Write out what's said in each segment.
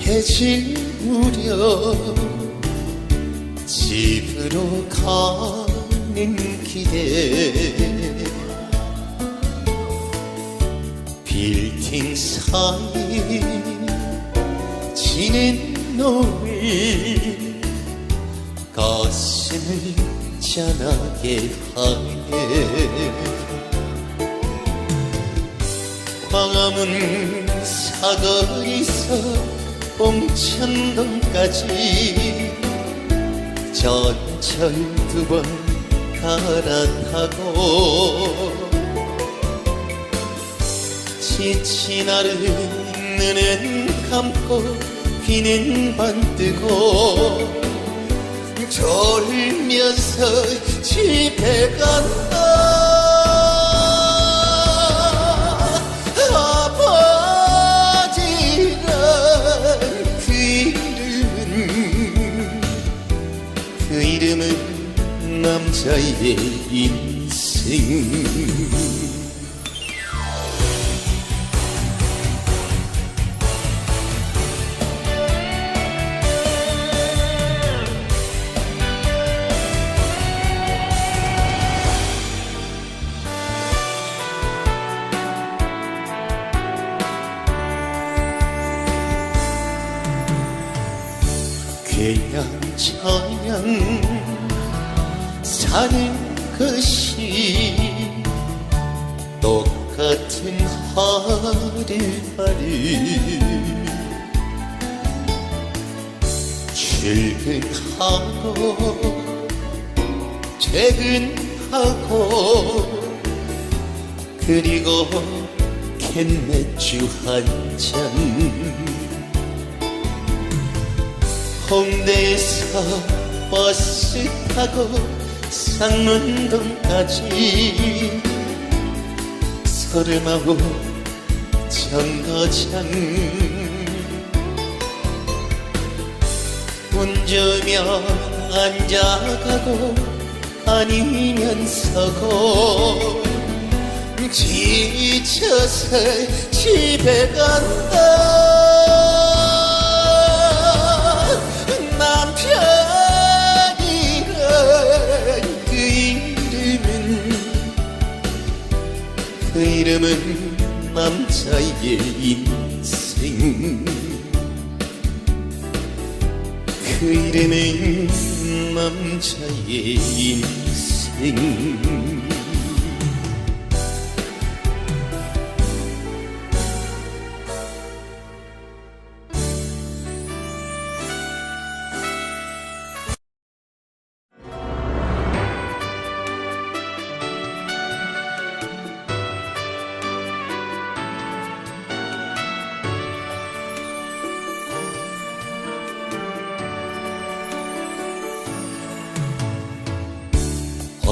어둑어둑해질 무렵 집으로 가는 길에 빌딩 사이 지는 노을 가슴을 짠하게 하네 광화문 사거리서 봉천동까지. 전철 두 번 갈아타고 지친 하루 눈은 감고 귀는 반뜨고 졸면서 집에 간다 남자의 인생. 그냥 저냥 사는 것이 똑같은 하루하루 출근하고 퇴근하고 그리고 캔맥주 한잔. 홍대에서 버스 타고 상문동까지 서른아홉 정거장 운전면 앉아가고 아니면 서고 지쳐서 집에 간다 남자의 인생. 그 이름은 남자의 인생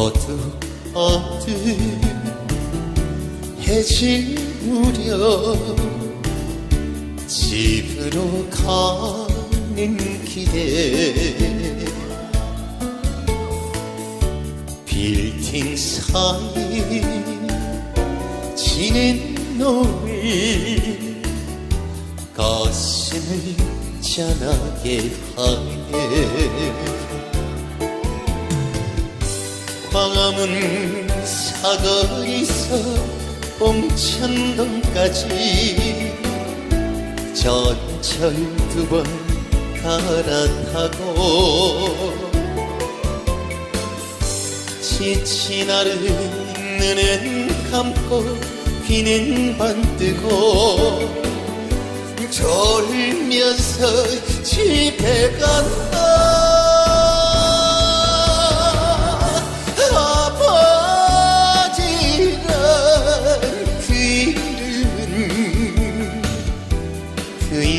어둑어둑해질 무렵 집으로 가는 길에 빌딩 사이 지는 노을 가슴을 짠하게 하네 광화문 사거리서 봉천동까지. 전철 두 번 갈아타고 지친 하루 눈은 감고 귀는 반뜨고 졸면서 집에 간다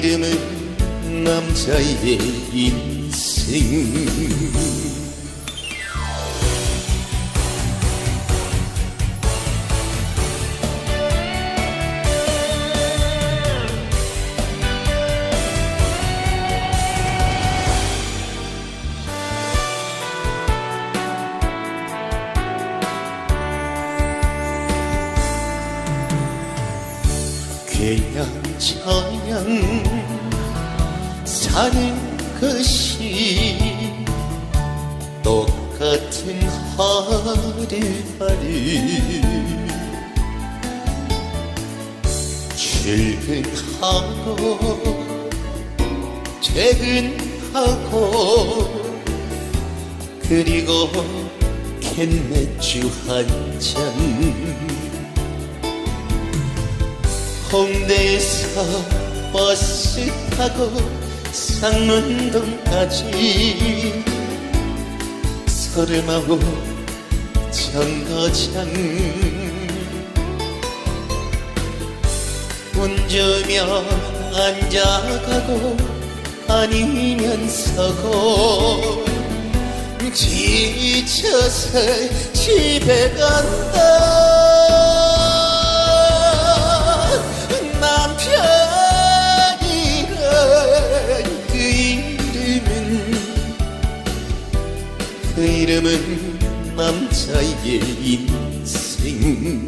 이름은 남자의 인생 그냥 저냥 사는 것이 똑같은 하루하루 출근하고 퇴근하고 그리고 캔맥주 한잔 홍대에서 버스 타고 상문동까지 서름하고 정거장 운전며 앉아가고 아니면 서고 지쳐서 집에 간다 그 이름은 남자의 인생.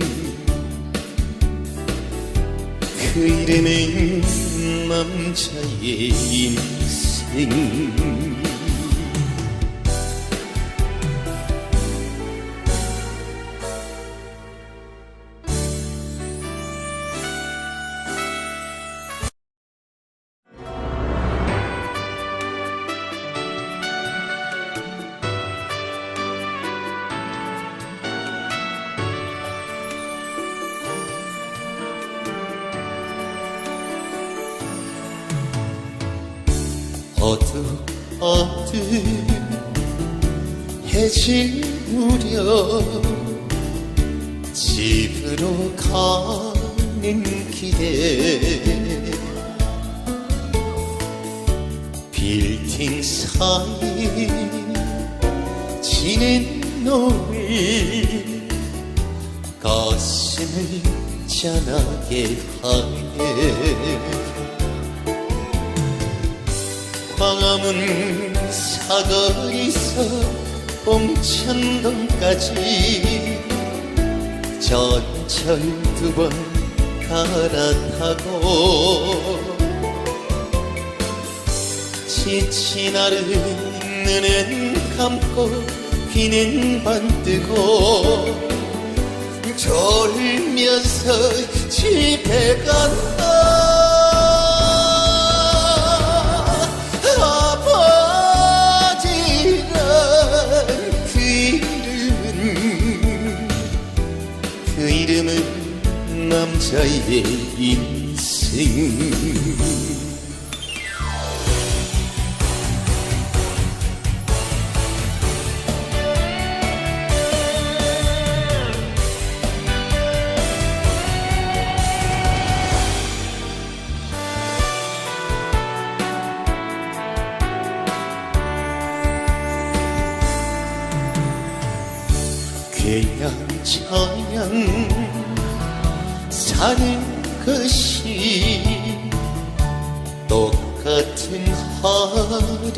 그 이름은 남자의 인생 어두어두해질 무렵 집으로 가는 길에 빌딩 사이 지는 노을 가슴을 짠하게 하네 광화문 사거리서 봉천동까지. 전철 두 번 갈아타고 지친 하루 눈은 감고 귀는 반뜨고 졸면서 집에 간다 남자의 인생. 그냥 저냥 사는 것이 똑같은 하루하루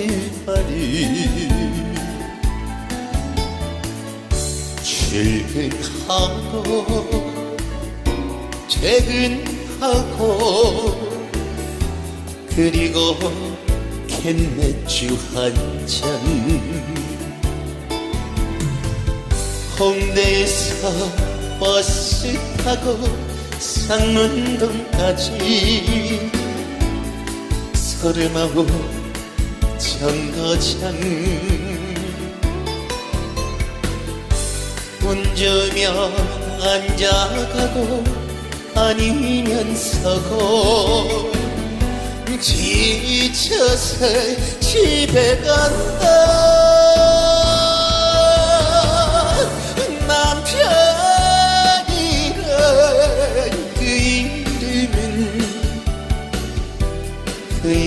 출근하고 퇴근하고 그리고 캔맥주 한잔. 홍대에서 버스 타고 상문동까지 서름하고 정거장 운전며 앉아가고 아니면 서고 지쳐서 집에 간다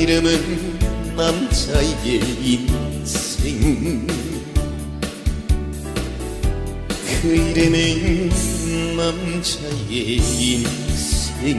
이름은 남자의 인생. 그 이름은 남자의 인생